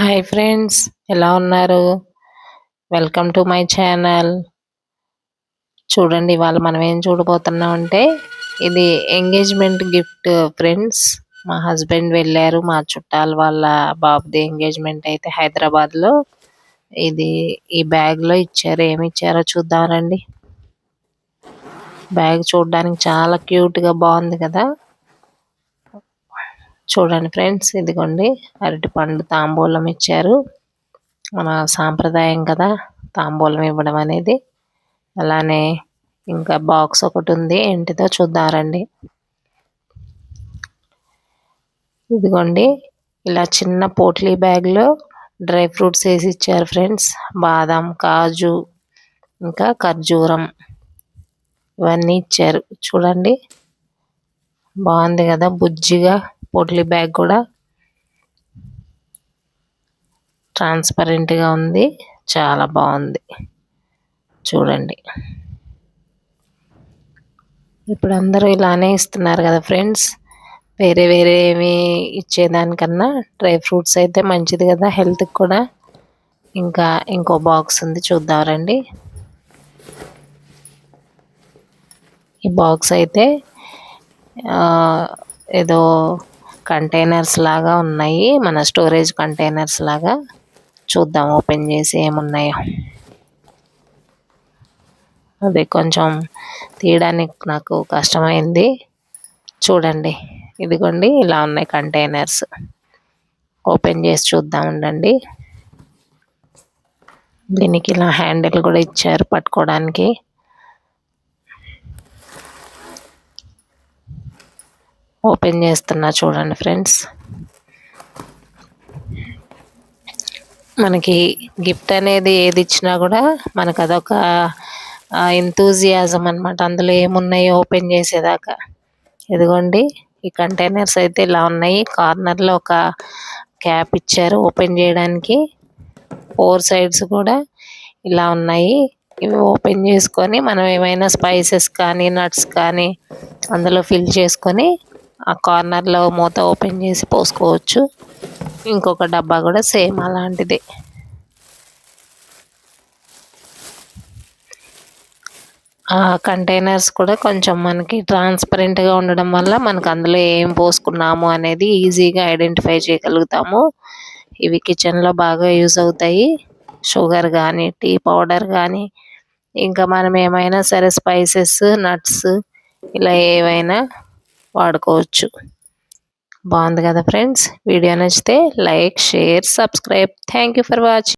Hi friends ఎలా ఉన్నారు? Welcome to my channel. చూడండి ఇవాళ మనం ఏం చూడబోతున్నాం అంటే ఇది ఎంగేజ్మెంట్ గిఫ్ట్ ఫ్రెండ్స్. మా హస్బెండ్ వెళ్ళారు మా చుట్టాల వాళ్ళ బాబుది ఎంగేజ్మెంట్ అయితే హైదరాబాద్లో. ఇది ఈ బ్యాగ్లో ఇచ్చారు. ఏమి ఇచ్చారో చూద్దాం రండి. బ్యాగ్ చూడడానికి చాలా క్యూట్గా బాగుంది కదా. చూడండి ఫ్రెండ్స్ ఇదిగోండి. అరటి పండు తాంబూలం ఇచ్చారు. మన సాంప్రదాయం కదా తాంబూలం ఇవ్వడం అనేది. అలానే ఇంకా బాక్స్ ఒకటి ఉంది ఏంటిదో చూద్దారండి ఇదిగోండి ఇలా చిన్న పోట్లీ బ్యాగ్లో డ్రై ఫ్రూట్స్ వేసి ఇచ్చారు ఫ్రెండ్స్. బాదం కాజు ఇంకా ఖర్జూరం ఇవన్నీ ఇచ్చారు. చూడండి బాగుంది కదా బుజ్జిగా. పోట్లీ బ్యాగ్ కూడా ట్రాన్స్పరెంట్గా ఉంది. చాలా బాగుంది. చూడండి. ఇప్పుడు అందరూ ఇలానే ఇస్తున్నారు కదా ఫ్రెండ్స్. వేరే వేరే ఏమి ఇచ్చేదానికన్నా డ్రై ఫ్రూట్స్ అయితే మంచిది కదా హెల్త్కి కూడా. ఇంకా ఇంకో బాక్స్ ఉంది. చూద్దాం రండి. ఈ బాక్స్ అయితే ఏదో కంటైనర్స్ లాగా ఉన్నాయి. మన స్టోరేజ్ కంటైనర్స్ లాగా చూద్దాం. ఓపెన్ చేసి ఏమున్నాయో. అది కొంచెం తీయడానికి నాకు కష్టమైంది. చూడండి. ఇదిగోండి ఇలా ఉన్నాయి కంటైనర్స్ ఓపెన్ చేసి చూద్దాం ఉండండి. దీనికి ఇలా హ్యాండిల్ కూడా ఇచ్చారు పట్టుకోవడానికి. ఓపెన్ చేస్తున్నా చూడండి ఫ్రెండ్స్. మనకి గిఫ్ట్ అనేది ఏది ఇచ్చినా కూడా మనకు అదొక ఎంతూజియాజం అనమాట అందులో ఏమున్నాయి ఓపెన్ చేసేదాకా. ఇదిగోండి ఈ కంటైనర్స్ అయితే ఇలా ఉన్నాయి. కార్నర్లో ఒక క్యాప్ ఇచ్చారు ఓపెన్ చేయడానికి. ఫోర్ సైడ్స్ కూడా ఇలా ఉన్నాయి. ఇవి ఓపెన్ చేసుకొని మనం ఏమైనా స్పైసెస్ కానీ నట్స్ కానీ అందులో ఫిల్ చేసుకొని ఆ కార్నర్లో మూత ఓపెన్ చేసి పోసుకోవచ్చు. ఇంకొక డబ్బా కూడా సేమ్ అలాంటిదే. ఆ కంటైనర్స్ కూడా కొంచెం మనకి ట్రాన్స్పరెంట్గా ఉండడం వల్ల మనకు అందులో ఏం పోసుకున్నాము అనేది ఈజీగా ఐడెంటిఫై చేయగలుగుతాము. ఇవి కిచెన్లో బాగా యూజ్ అవుతాయి. షుగర్ కానీ టీ పౌడర్ కానీ ఇంకా మనం ఏమైనా సరే స్పైసెస్ నట్స్ ఇలా ఏవైనా వాడుకోవచ్చు. బాగుంది కదా ఫ్రెండ్స్? వీడియో నచ్చితే like share subscribe. Thank for watching